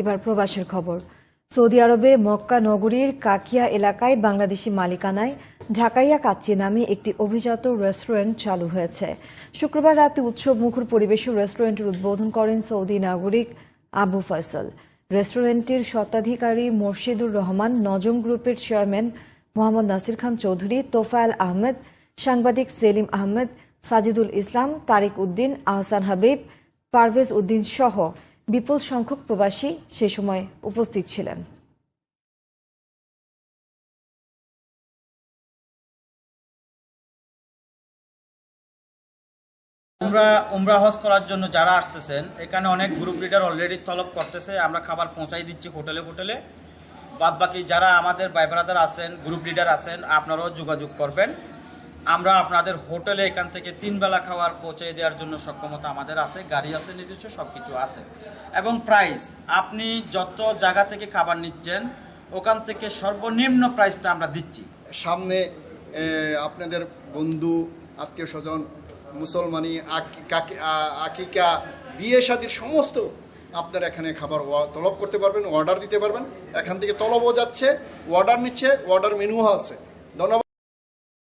এবার প্রবাসের খবর। সৌদি আরবে মক্কা নগরীর কাকিয়া এলাকায় বাংলাদেশি মালিকানায় ঢাকাইয়া কাচ্চি নামে একটি অভিজাত রেস্টুরেন্ট চালু হয়েছে। শুক্রবার রাতে উৎসব মুখর পরিবেশে রেস্টুরেন্টের উদ্বোধন করেন সৌদি নাগরিক আবু ফয়সল। রেস্টুরেন্টটির স্বত্বাধিকারী মোর্শিদুর রহমান, নজম গ্রুপের চেয়ারম্যান মোহাম্মদ নাসির খান চৌধুরী, তোফায়েল আহমেদ, সাংবাদিক সেলিম আহমেদ, সাজিদুল ইসলাম, তারিক উদ্দিন, আহসান হাবিব, পারভেজ উদ্দিন সহ বিপুল সংখ্যক প্রবাসী সে সময় উপস্থিত ছিলেন। উমরা উমরা হজ করার জন্য যারা আসতেছেন, এখানে অনেক গ্রুপ লিডার অলরেডি তলব করতেছে, আমরা খাবার পৌঁছাই দিচ্ছি হোটেলে হোটেলে। বাদ বাকি যারা আমাদের ভাই ব্রাদার আছেন গ্রুপ লিডার আছেন, আপনারাও যোগাযোগ করবেন। আমরা আপনাদের হোটেলে এখান থেকে তিন বেলা খাবার পৌঁছে দেওয়ার জন্য সক্ষমতা আমাদের আছে, গাড়ি আছে, নিজস্ব সব কিছু আছে। এবং প্রাইস আপনি যত জায়গা থেকে খাবার নিচ্ছেন, ওখান থেকে সর্বনিম্ন প্রাইসটা আমরা দিচ্ছি। সামনে আপনাদের বন্ধু আত্মীয় স্বজন মুসলমানি, আকি- কাকি- আকিকা বিয়ে শাদির সমস্ত আপনারা এখানে খাবার তলব করতে পারবেন অর্ডার দিতে পারবেন। এখান থেকে তলবও যাচ্ছে অর্ডার নিচ্ছে অর্ডার মেনুও আছে। ধন্যবাদ।